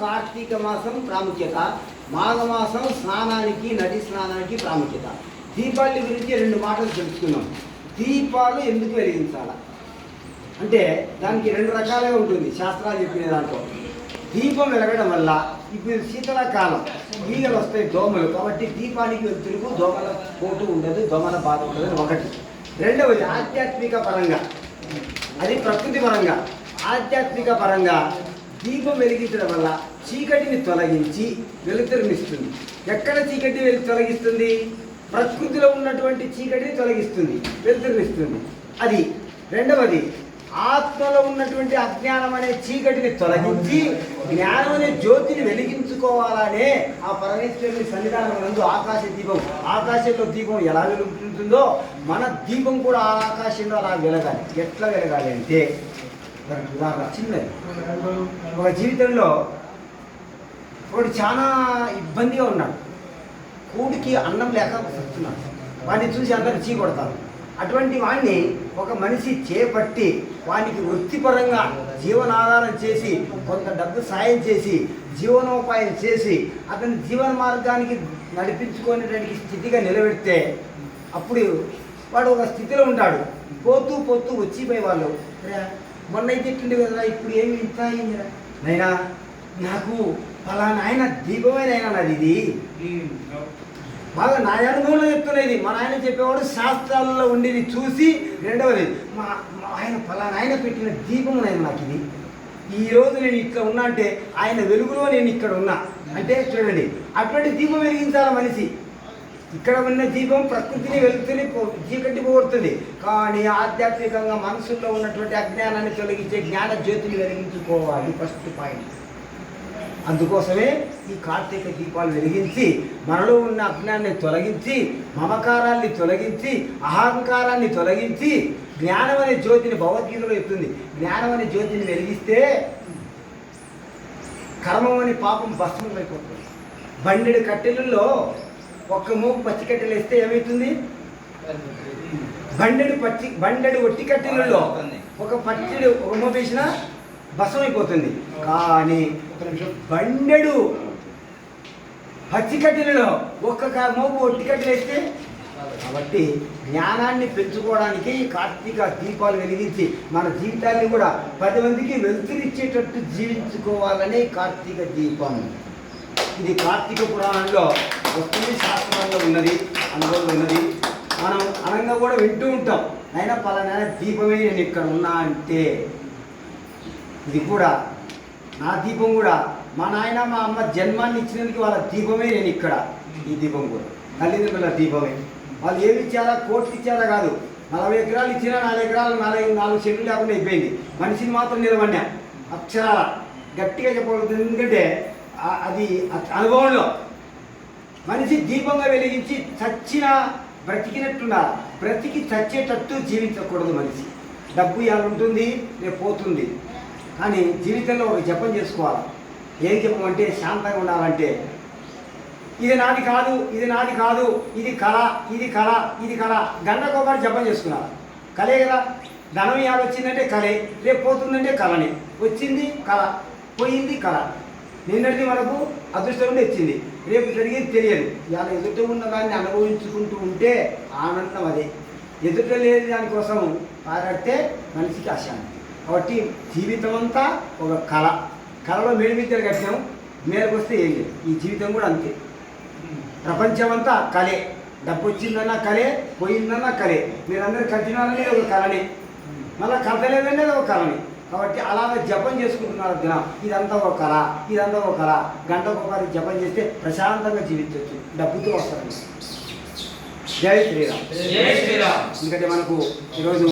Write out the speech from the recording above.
కార్తీక మాసం ప్రాముఖ్యత మాఘమాసం స్నానానికి నది స్నానానికి ప్రాముఖ్యత. దీపావళి గురించి రెండు మాటలు తెలుసుకున్నాం దీపాలు ఎందుకు వెలిగించాలి? అంటే దానికి రెండు రకాలుగా ఉంటుంది శాస్త్రాలు చెప్పిన దాంట్లో. దీపం వెలగడం వల్ల ఇప్పుడు శీతలకాలం ఈగలు వస్తాయి దోమలు. కాబట్టి దీపానికి వెలుతురుకు దోమల పోటు ఉండదు దోమల బాధ ఉండదు ఒకటి. రెండవది ఆధ్యాత్మిక పరంగా. అది ప్రకృతి పరంగా. ఆధ్యాత్మిక పరంగా దీపం వెలిగించడం వల్ల చీకటిని తొలగించి వెలుతురునిస్తుంది. ఎక్కడ చీకటి వెలు తొలగిస్తుంది? ప్రకృతిలో ఉన్నటువంటి చీకటిని తొలగిస్తుంది వెలుతురునిస్తుంది. అది రెండవది ఆత్మలో ఉన్నటువంటి అజ్ఞానం అనే చీకటిని తొలగించి జ్ఞానం అనే జ్యోతిని వెలిగించుకోవాలనే ఆ పరమేశ్వరుని సన్నిధానం నందు ఆకాశ దీపం. ఆకాశంలో దీపం ఎలా వెలుగుతుందో మన దీపం కూడా ఆ ఆకాశంలో అలా వెలగాలి. ఎట్లా వెలగాలి అంటే దానికి ఉదాహరణ చిన్నది. ఒక జీవితంలో వాడు చాలా ఇబ్బందిగా ఉన్నాడు. కూడికి అన్నం లేక వస్తున్నాడు. వాడిని చూసి అందరూ చీ కొడతారు. అటువంటి వాడిని ఒక మనిషి చేపట్టి వానికి వృత్తిపరంగా జీవనాధారం చేసి కొంత డబ్బు సాయం చేసి జీవనోపాయం చేసి అతని జీవన మార్గానికి నడిపించుకునేటువంటి స్థితిగా నిలబెడితే అప్పుడు వాడు ఒక స్థితిలో ఉంటాడు. పోతూ పోతూ వచ్చిపోయే వాళ్ళు మొన్న అయితే ఇట్లుండే కదా ఇప్పుడు ఏమి ఇంత అయిందిరా? నైనా? నాకు ఫలానా ఆయన దీపమైన ఆయన నాది ఇది. బాగా నా అనుభవంలో చెప్తున్నది. మా నాయన చెప్పేవాడు శాస్త్రాలలో ఉండేది చూసి రెండవది మా ఆయన ఫలానా ఆయన పెట్టిన దీపం నేను నాకు ఇది. ఈరోజు నేను ఇట్లా ఉన్నా అంటే ఆయన వెలుగులో నేను ఇక్కడ ఉన్నా. అంటే చూడండి అటువంటి దీపం వెలిగించాల మనిషి? ఇక్కడ ఉన్న దీపం ప్రకృతిని వెలుగుతుంది చీకటి పోగొడుతుంది. కానీ ఆధ్యాత్మికంగా మనసులో ఉన్నటువంటి అజ్ఞానాన్ని తొలగించే జ్ఞాన జ్యోతిని వెలిగించుకోవాలి. ఫస్ట్ పాయింట్ అందుకోసమే ఈ కార్తీక దీపాలు వెలిగించి మనలో ఉన్న అజ్ఞాన్ని తొలగించి మమకారాన్ని తొలగించి అహంకారాన్ని తొలగించి జ్ఞానం అనే జ్యోతిని భగవద్గీతలో చెప్తుంది. జ్ఞానం అనే జ్యోతిని వెలిగిస్తే కర్మం అనే పాపం భస్మం అయిపోతుంది బండెడు కట్టెలలో ఒక్క మూపు పచ్చి కట్టెలు వేస్తే ఏమవుతుంది? బండెడు పచ్చి బండెడు ఒట్టి కట్టెలలో ఒక పచ్చడి ఒక మూపు వేసినా అయిపోతుంది. కానీ బండెడు పచ్చి కట్టెలలో ఒక్క మోపు ఒట్టి కట్టెలు వేస్తే కాబట్టి జ్ఞానాన్ని పెంచుకోవడానికి ఈ కార్తీక దీపాలు వెలిగించి మన జీవితాన్ని కూడా పది మందికి వెలుతురిచ్చేటట్టు జీవించుకోవాలనే కార్తీక దీపం. ఇది కార్తీక పురాణంలో భక్తుని శాస్త్రంలో ఉన్నది అందులో ఉన్నది. మనం అనంగా కూడా వింటూ ఉంటాం. అయినా పలానా దీపమే నేను ఇక్కడ ఉన్నా అంటే ఇది కూడా నా దీపం కూడా మా నాయన మా అమ్మ జన్మాన్ని ఇచ్చినందుకు వాళ్ళ దీపమే నేను ఇక్కడ ఈ దీపం కూడా. తల్లిదండ్రుల దీపమే. వాళ్ళు ఏమి ఇచ్చారా కోట్లు ఇచ్చారా కాదు. నలభై ఎకరాలు ఇచ్చినా నాలుగు ఎకరాలు నాలుగు నాలుగు చెట్లు లేకుండా అయిపోయింది. మనిషిని మాత్రం నిలబడినా. అక్షరాల. గట్టిగా చెప్పగలుగుతుంది ఎందుకంటే అది అనుభవంలో మనిషి దీపంగా వెలిగించి చచ్చిన బ్రతికినట్టున్నారు. బ్రతికి చచ్చేటట్టు జీవించకూడదు మనిషి. డబ్బు ఇవాళ ఉంటుంది రేపు పోతుంది. కానీ జీవితంలో ఒక జపం చేసుకోవాలి. ఏం జపం అంటే శాంతంగా ఉండాలంటే ఇది నాది కాదు ఇది నాది కాదు ఇది కళ ఇది కళ ఇది కళ. గంటకొకటి జపం చేసుకున్నారు. కలే కదా. ధనం ఇవాళ వచ్చిందంటే కలే రేపు పోతుందంటే కళనే. వచ్చింది కళ పోయింది కళ. నిన్నటిది మనకు అదృష్టం ఇచ్చింది రేపు జరిగేది తెలియదు. ఇలా ఎదుట ఉన్న దాన్ని అనుభవించుకుంటూ ఉంటే ఆనందం అదే. ఎదుట లేని దానికోసం పారాడితే మనిషికి అశాంతి. కాబట్టి జీవితం అంతా ఒక కళ. కళలో మేడిమిద్దరు కట్టాం మేరకు వస్తే ఏం లేదు. ఈ జీవితం కూడా అంతే. ప్రపంచమంతా కళే. డబ్బు వచ్చిందన్న కళే పోయిందన్న కళే. మీరందరూ కట్టినారనేది ఒక కళనే. మళ్ళీ కథ ఒక కళనే. కాబట్టి అలాగే జపం చేసుకుంటున్నారు దినం ఇదంతా ఒక కళ ఇదంతా ఒక కళ. గంటకు ఒకసారి జపం చేస్తే ప్రశాంతంగా జీవించవచ్చు డబ్బుతో వస్తారు జై శ్రీరామ్. జై శ్రీరామ్. ఎందుకంటే మనకు ఈరోజు